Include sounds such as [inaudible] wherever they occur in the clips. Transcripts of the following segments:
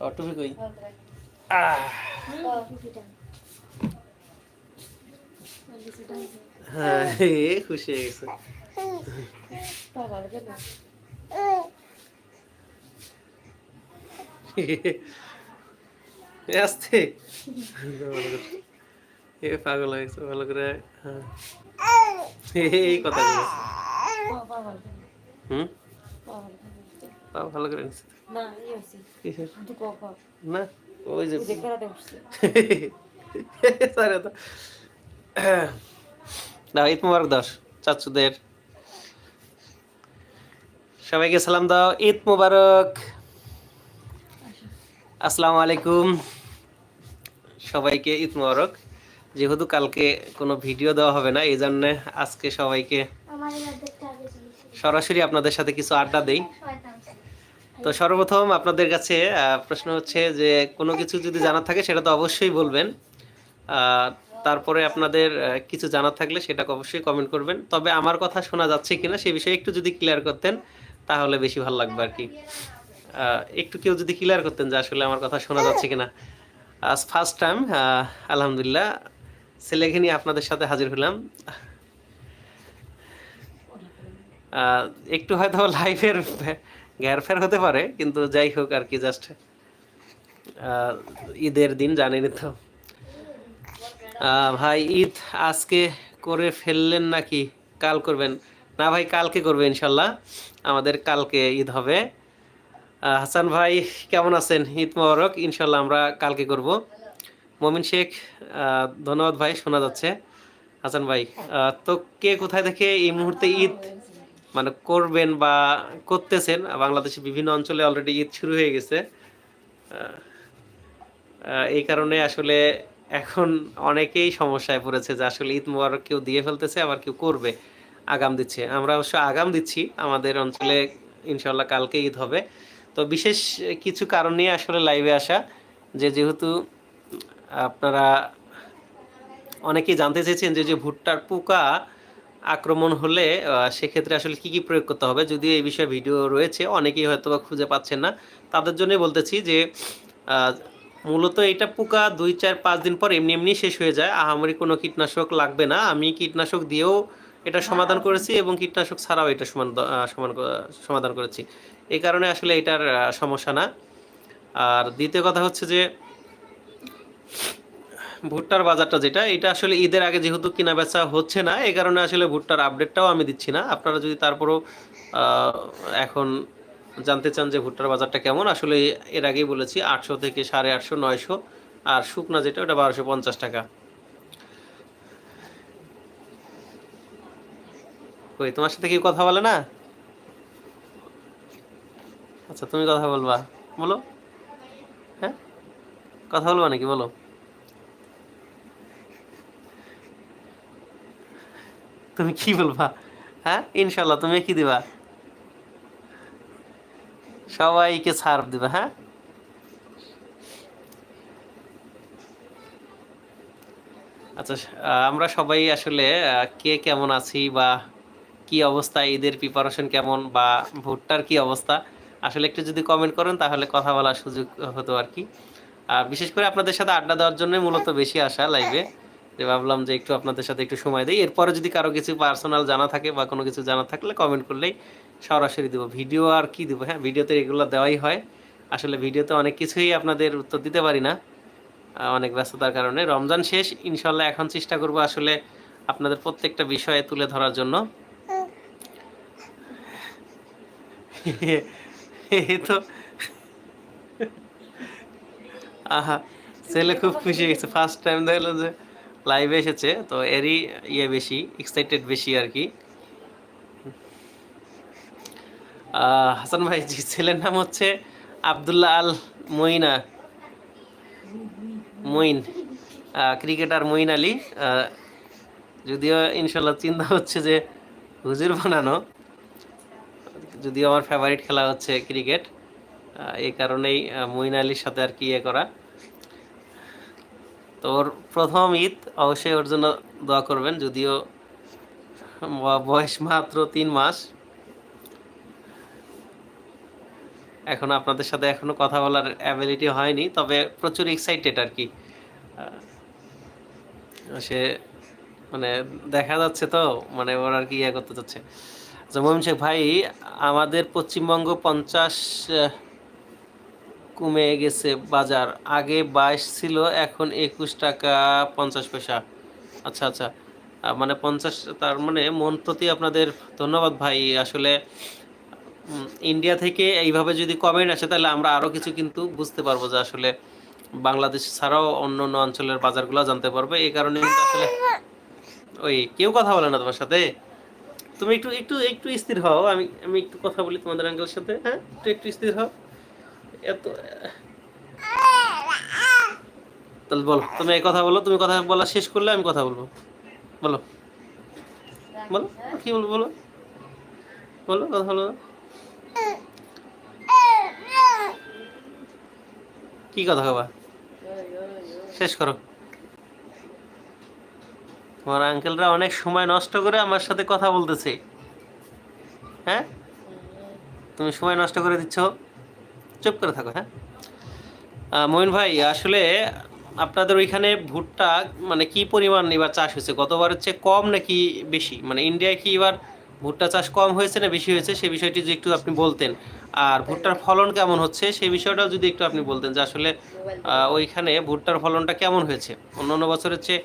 ও টুপি কই। হ্যাঁ খুশি হয়ে গেছে। আসতে এ পাগল হয়ে গেছে ভালো করে হ্যাঁ। এই কথা। হুম। তাও ভালো করে নিচ্ছে না। না ওই যে দাও [laughs] ঈদ মুবারক দাও চাচুদের। সবাইকে সালাম দাও ঈদ মুবারক। আসসালামু আলাইকুম। সবাইকে ঈদ মুবারক। যেহেতু কালকে কোনো ভিডিও দেওয়া হবে না এই জন্য আজকে সবাইকে। সরাসরি আপনাদের সাথে কিছু আড্ডা দেই। তো সর্বপ্রথম আপনাদের কাছে প্রশ্ন হচ্ছে যে কোনো কিছু যদি জানা থাকে সেটা তো অবশ্যই বলবেন। তারপরে আপনাদের কিছু জানা থাকলে সেটা অবশ্যই কমেন্ট করবেন। তবে আমার কথা শোনা যাচ্ছে কিনা সে বিষয়ে একটু যদি ক্লিয়ার করতেন, তাহলে বেশি ভালো লাগবে আর কি। একটু কেউ যদি ক্লিয়ার করতেন যে আসলে আমার কথা শোনা যাচ্ছে কিনা। আজ ফার্স্ট টাইম আলহামদুলিল্লাহ, ছেলেকে নিয়ে আপনাদের সাথে হাজির হলাম। একটু হয়তো লাইফের গ্যারফের হতে পারে, কিন্তু যাই হোক আর কি জাস্ট ঈদের দিন জানেনই তো। ভাই, ঈদ আজকে করে ফেললেন নাকি? কাল করবেন? না ভাই, কালকে করবে ইনশাল্লাহ। আমাদের কালকে ঈদ হবে। হাসান ভাই, কেমন আছেন? ঈদ মোবারক, ইনশাল্লাহ আমরা কালকে করব। মমিন শেখ ধন্যবাদ ভাই, শোনা যাচ্ছে। হাসান ভাই তো কে কোথায় থেকে এই মুহূর্তে ঈদ মানে করবেন বা করতেছেন বাংলাদেশের বিভিন্ন অঞ্চলে অলরেডি ঈদ শুরু হয়ে গেছে। এই কারণে আসলে এখন অনেকেই সমস্যায় পড়েছে যে আসলে ঈদ মোবারক কেউ দিয়ে ফেলতেছে, আবার কেউ করবে, আগাম দিচ্ছে। আমরা অবশ্য আগাম দিচ্ছি, আমাদের অঞ্চলে ইনশাল্লাহ কালকে ঈদ হবে। তো বিশেষ কিছু কারণ নিয়ে আসলে লাইভে আসা, যে যেহেতু আপনারা অনেকেই জানতে চেয়েছেন যে যে ভুট্টার পোকা আক্রমণ হলে সেক্ষেত্রে আসলে কি কি প্রয়োগ করতে হবে? যদিও এই বিষয়ে ভিডিও রয়েছে, অনেকেই হয়তো বা খুঁজে পাচ্ছেন না। তাদের জন্যই বলতেছি যে মূলত এটা পোকা দুই, চার, পাঁচ দিন পর এমনি এমনি শেষ হয়ে যায়। আহামরি কোনো কীটনাশক লাগবে না। আমি কীটনাশক দিয়েও এটা সমাধান করেছি এবং কীটনাশক ছাড়াও এটা সমান সমাধান করেছি। এই কারণে আসলে এটার সমস্যা না। আর দ্বিতীয় কথা হচ্ছে যে ভুট্টার বাজারটা যেটা, এটা আসলে ঈদের আগে যেহেতু কিনা বেচা হচ্ছে না এই কারণে আসলে ভুট্টার আপডেটটাও আমি দিচ্ছি না। আপনারা যদি তারপরও এখন জানতে চান যে ভুট্টার বাজারটা কেমন, আসলে এর আগেই বলেছি, আটশো থেকে সাড়ে আটশো, নয়শো, আর শুকনা যেটা, ওটা বারোশো পঞ্চাশ টাকা। কই, তোমার সাথে কেউ কথা বলে না? আচ্ছা তুমি কথা বলবা। বলো। হ্যাঁ? কথা বলবা নাকি? বলো। তুমি কি বলবা? হ্যাঁ? ইনশাল্লাহ তুমি কি দিবা? সবাইকে ছাড় দিবা হ্যাঁ? আচ্ছা আমরা সবাই আসলে কে কেমন আছি বা কি অবস্থা, ঈদের প্রিপারেশন কেমন বা ভুট্টার কি অবস্থা? আসলে একটু যদি কমেন্ট করেন, তাহলে কথা বলার সুযোগ হতো আর কি। বিশেষ করে আপনাদের সাথে আড্ডা দেওয়ার জন্য মূলত বেশি আসা লাইভে ভাবলাম যে একটু আপনাদের সাথে একটু সময় দিই। এরপরে যদি কারও কিছু পার্সোনাল জানা থাকে বা কোনো কিছু জানা থাকলে কমেন্ট করলেই সরাসরি দেবো। ভিডিও আর কি দেবো? হ্যাঁ ভিডিওতে এগুলো দেওয়াই হয়। আসলে ভিডিওতে অনেক কিছুই আপনাদের উত্তর দিতে পারি না অনেক ব্যস্ততার কারণে। রমজান শেষ ইনশাল্লাহ এখন চেষ্টা করব আসলে আপনাদের প্রত্যেকটা বিষয়ে তুলে ধরার জন্য। তো। আহা, ছেলে খুব খুশি হয়ে গেছে। ফার্স্ট টাইম দেখল যে লাইভে এসেছে, তো এরই ইয়ে বেশি এক্সাইটেড বেশি আর কি। হাসান ভাই জি ছেলের নাম হচ্ছে আবদুল্লাহ আল মইনা। মইন ক্রিকেটার মইন আলী। যদিও ইনশাল্লাহ চিন্তা হচ্ছে যে হুজুর বানানো, যদিও আমার ফেভারিট খেলা হচ্ছে ক্রিকেট এই কারণেই মইন আলীর সাথে আর কি ইয়ে করা। তো ওর প্রথম ঈদ, অবশ্যই ওর জন্য দোয়া করবেন, যদিও বয়স মাত্র তিন মাস। এখন আপনাদের সাথে এখনও কথা বলার অ্যাবিলিটি হয়নি, তবে প্রচুর এক্সাইটেড আর কি। সে মানে দেখা যাচ্ছে তো মানে ওর আর কি ইয়ে করতে যাচ্ছে আচ্ছা মমিন শেখ ভাই, আমাদের পশ্চিমবঙ্গ পঞ্চাশ কমে গেছে বাজার। আগে বাইশ ছিল, এখন একুশ টাকা পঞ্চাশ পয়সা। আচ্ছা আচ্ছা। মানে পঞ্চাশ, তার মানে মন প্রতি আপনাদের ধন্যবাদ ভাই। আসলে ইন্ডিয়া থেকে এইভাবে যদি কমেন্ট আসে, তাহলে আমরা আরও কিছু কিন্তু বুঝতে পারব যে আসলে বাংলাদেশ ছাড়াও অন্য অন্য অঞ্চলের বাজারগুলো জানতে পারবে। এই কারণে আসলে ওই কেউ কথা বলে না তোমার সাথে। তুমি একটু একটু একটু স্থির হও। আমি আমি একটু কথা বলি তোমাদের আঙ্কেলের সাথে হ্যাঁ? একটু একটু স্থির হও। এত তাহলে বলো, তুমি এই কথা বলো, তুমি কথা বলা শেষ করলে আমি কথা বলব। বলো। বলো, কি বলব, বলো। বলো, কথা বলো। কি কথা কবা শেষ করো। তোমার আঙ্কেলরা অনেক সময় নষ্ট করে আমার সাথে কথা বলতেছে। হ্যাঁ? তুমি সময় নষ্ট করে দিচ্ছ। চুপ করে থাকো হ্যাঁ? আহ, ভাই আসলে আপনাদের ওইখানে ভুট্টা মানে কি পরিমাণ এবার চাষ হয়েছে? গতবার হচ্ছে কম নাকি বেশি? মানে ইন্ডিয়ায় কি এবার ভুট্টা চাষ কম হয়েছে না বেশি হয়েছে? সেই বিষয়টি যদি একটু আপনি বলতেন। আর ভুট্টার ফলন কেমন হচ্ছে? সেই বিষয়টাও যদি একটু আপনি বলতেন যে আসলে ওইখানে ভুট্টার ফলনটা কেমন হয়েছে? অন্য অন্য বছরের চেয়ে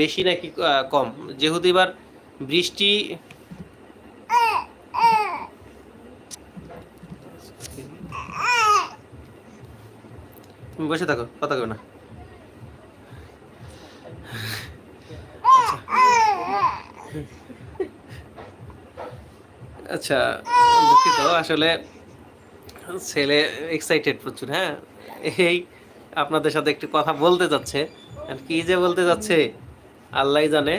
বেশি নাকি কম? যেহেতু এবার বৃষ্টি তুমি বসে থাকো, কথা কবে না। আচ্ছা দুঃখিত, আসলে ছেলে এক্সাইটেড প্রচুর হ্যাঁ? এই আপনাদের সাথে একটু কথা বলতে যাচ্ছে, আর কি যে বলতে যাচ্ছে, আল্লাহ জানে,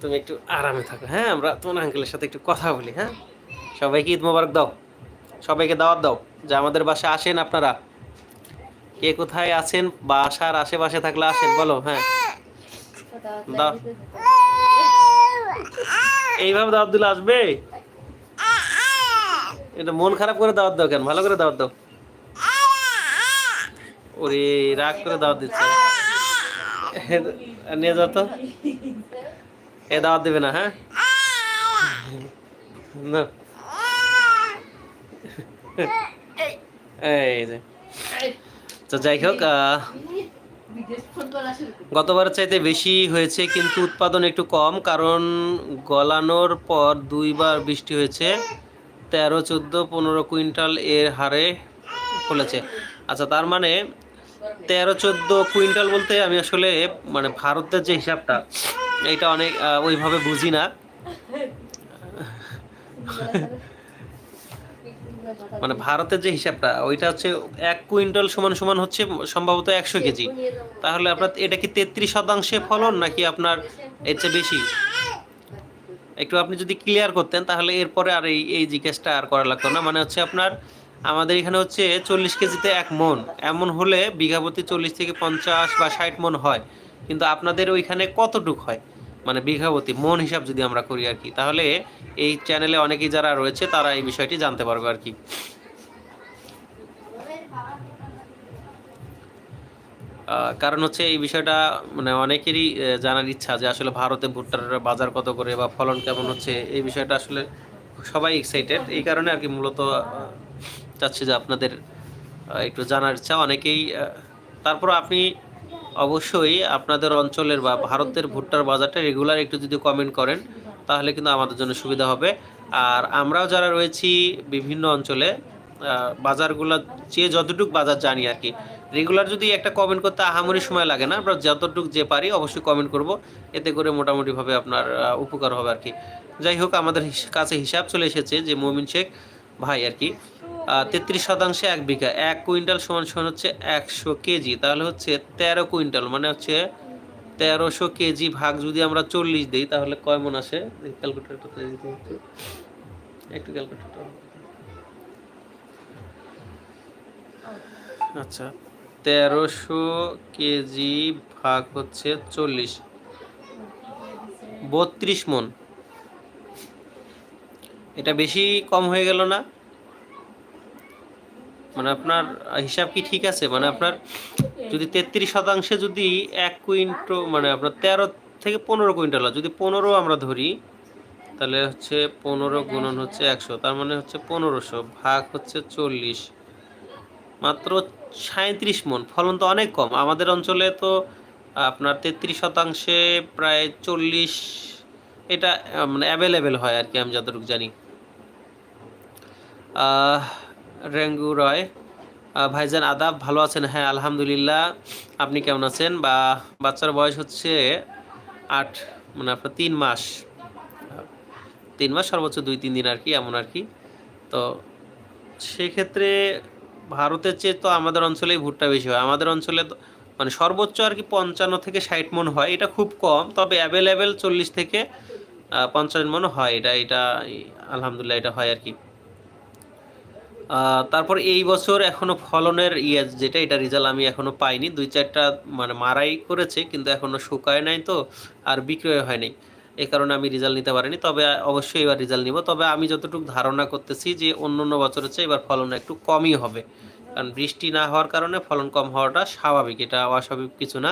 তুমি একটু আরামে থাকো হ্যাঁ? আমরা তোমার আঙ্কেলের সাথে একটু কথা বলি হ্যাঁ? সবাইকে ঈদ মোবারক দাও, সবাইকে দাওয়াত দাও, যে আমাদের বাসায় আসেন আপনারা। কে কোথায় আছেন? বাসার আশেপাশে থাকলে আসেন, বলো হ্যাঁ। দাও। এইভাবে দাওয়াত দিলে আসবে? এটা মন খারাপ করে দাওয়াত দাও কেন? ভালো করে দাওয়াত দাও। ওরে, রাগ করে দাওয়াত দিচ্ছে। নিয়ে যাও তো। এ, দাওয়াত দেবে না হ্যাঁ? না। এই যে। তো যাই হোক গতবারের চাইতে বেশি হয়েছে কিন্তু উৎপাদন একটু কম, কারণ গলানোর পর দুইবার বৃষ্টি হয়েছে। তেরো, চোদ্দ, পনেরো কুইন্টাল এর হারে ফলেছে। আচ্ছা তার মানে তেরো, চোদ্দ কুইন্টাল বলতে আমি আসলে মানে ভারতের যে হিসাবটা, এটা অনেক ওইভাবে বুঝি না। মানে ভারতের যে হিসাবটা, ওইটা হচ্ছে এক কুইন্টাল সমান সমান হচ্ছে সম্ভবত একশো কেজি। তাহলে আপনার, এটা কি তেত্রিশ শতাংশে ফলন নাকি আপনার এর চেয়ে বেশি? একটু আপনি যদি ক্লিয়ার করতেন, তাহলে এরপরে আর এই এই জিজ্ঞেসটা আর করা লাগতো না। মানে হচ্ছে আপনার, আমাদের এখানে হচ্ছে চল্লিশ কেজিতে এক মন। এমন হলে বিঘাপতি চল্লিশ থেকে পঞ্চাশ বা ষাট মন হয়। কিন্তু আপনাদের ওইখানে কতটুক হয়? মানে বিঘাপতি মন হিসাব যদি আমরা করি আর কি, তাহলে এই চ্যানেলে অনেকেই যারা রয়েছে, তারা এই বিষয়টি জানতে পারবে আর কি। কারণ হচ্ছে এই বিষয়টা মানে অনেকেরই জানার ইচ্ছা যে আসলে ভারতে ভুট্টার বাজার কত করে বা ফলন কেমন হচ্ছে, এই বিষয়টা আসলে সবাই এক্সাইটেড এই কারণে আর কি মূলত চাচ্ছি যে আপনাদের একটু জানার ইচ্ছা। অনেকেই তারপর আপনি অবশ্যই আপনাদের অঞ্চলের বা ভারতের ভুট্টার বাজারটা রেগুলার একটু যদি কমেন্ট করেন, তাহলে কিন্তু আমাদের জন্য সুবিধা হবে। আর আমরাও যারা রয়েছি বিভিন্ন অঞ্চলে বাজারগুলো যে যতটুকু বাজার জানি আর কি, রেগুলার যদি একটা কমেন্ট করতে আহামরি সময় লাগে না, আমরা যতটুকু যে পারি অবশ্যই কমেন্ট করব। এতে করে মোটামুটিভাবে আপনার উপকার হবে আর কি। যাই হোক, আমাদের কাছে হিসাব চলে এসেছে যে মমিন শেখ ভাই, আর কি। তেত্রিশ শতাংশে এক বিঘা। এক কুইন্টাল সমান সমান হচ্ছে একশো কেজি। তাহলে হচ্ছে তেরো কুইন্টাল মানে হচ্ছে তেরোশো কেজি ভাগ যদি আমরা চল্লিশ দিই, তাহলে কয় মন আসে? একটু আচ্ছা তেরোশো কেজি ভাগ হচ্ছে চল্লিশ। বত্রিশ মন। এটা বেশি কম হয়ে গেল না? মানে আপনার হিসাব কি ঠিক আছে? মানে আপনার যদি তেত্রিশ শতাংশে যদি এক কুইন্টাল মানে আপনার তেরো থেকে পনেরো কুইন্টাল যদি পনেরো আমরা ধরি, তাহলে হচ্ছে পনেরো গুণন হচ্ছে একশো, তার মানে হচ্ছে পনেরোশো ভাগ হচ্ছে চল্লিশ। মাত্র সাঁত্রিশ মন, ফলন তো অনেক কম। আমাদের অঞ্চলে তো আপনার তেত্রিশ শতাংশে প্রায় চল্লিশ, এটা মানে অ্যাভেলেবেল হয় আর কি, আমি যতটুকু জানি। রেঙ্গু রয়। ভাইজান আদাব, ভালো আছেন? হ্যাঁ আলহামদুলিল্লাহ। আপনি কেমন আছেন? বা বাচ্চার বয়স হচ্ছে আট মানে আপনার তিন মাস। তিন মাস সর্বোচ্চ দুই, তিন দিন আর কি, এমন আর কি। তো সেক্ষেত্রে ভারতের চেয়ে তো আমাদের অঞ্চলেই ভুট্টা বেশি হয়। আমাদের অঞ্চলে মানে সর্বোচ্চ আর কি পঞ্চান্ন থেকে ষাট মন হয়। এটা খুব কম, তবে অ্যাভেলেবেল চল্লিশ থেকে পঞ্চান্ন মন হয়। এটা এটা আলহামদুলিল্লাহ, এটা হয় আর কি। তারপর এই বছর এখনও ফলনের ইয়ে যেটা, এটা রেজাল্ট আমি এখনও পাইনি। দুই চারটা মানে মারাই করেছে, কিন্তু এখনও শুকায় নাই তো, আর বিক্রয় হয় নাই। এই কারণে আমি রেজাল্ট নিতে পারিনি। তবে অবশ্যই এবার রেজাল্ট নিব। তবে আমি যতটুকু ধারণা করতেছি যে অন্য অন্য বছরের চেয়ে এবার ফলন একটু কমই হবে। কারণ বৃষ্টি না হওয়ার কারণে ফলন কম হওয়াটা স্বাভাবিক, এটা অস্বাভাবিক কিছু না।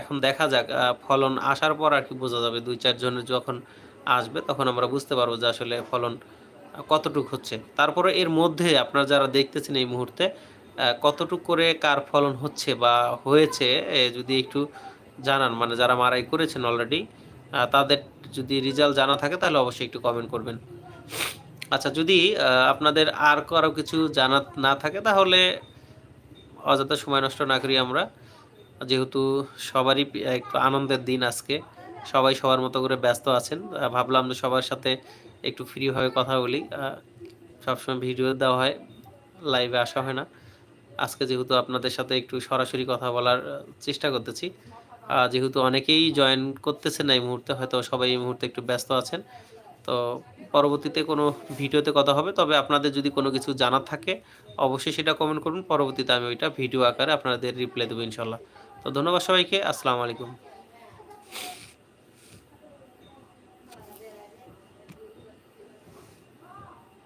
এখন দেখা যাক ফলন আসার পর আর কি বোঝা যাবে। দুই চারজনের যখন আসবে, তখন আমরা বুঝতে পারব যে আসলে ফলন কতটুক হচ্ছে? তারপরে এর মধ্যে আপনারা যারা দেখতেছেন এই মুহূর্তে কতটুক করে কার ফলন হচ্ছে বা হয়েছে যদি একটু জানান। মানে যারা মারাই করেছেন অলরেডি তাদের যদি রেজাল্ট জানা থাকে তাহলে অবশ্যই একটু কমেন্ট করবেন। আচ্ছা যদি আপনাদের আর কারও কিছু জানা না থাকে তাহলে অযথা সময় নষ্ট না করি আমরা। যেহেতু সবারই একটু আনন্দের দিন আজকে, সবাই সবার মতো করে ব্যস্ত আছেন। ভাবলাম যে সবার সাথে একটু ফ্রিভাবে কথা বলি। সবসময় ভিডিও দেওয়া হয় লাইভে আসা হয় না। আজকে যেহেতু আপনাদের সাথে একটু সরাসরি কথা বলার চেষ্টা করতেছি। যেহেতু অনেকেই জয়েন করতেছেন এই মুহূর্তে, হয়তো সবাই এই মুহূর্তে একটু ব্যস্ত আছেন। তো পরবর্তীতে কোনো ভিডিওতে কথা হবে, তবে আপনাদের যদি কোনো কিছু জানার থাকে, অবশ্যই সেটা কমেন্ট করুন। পরবর্তীতে আমি ওইটা ভিডিও আকারে আপনাদের রিপ্লাই দেবো ইনশাল্লাহ। তো ধন্যবাদ সবাইকে, আসসালামু আলাইকুম।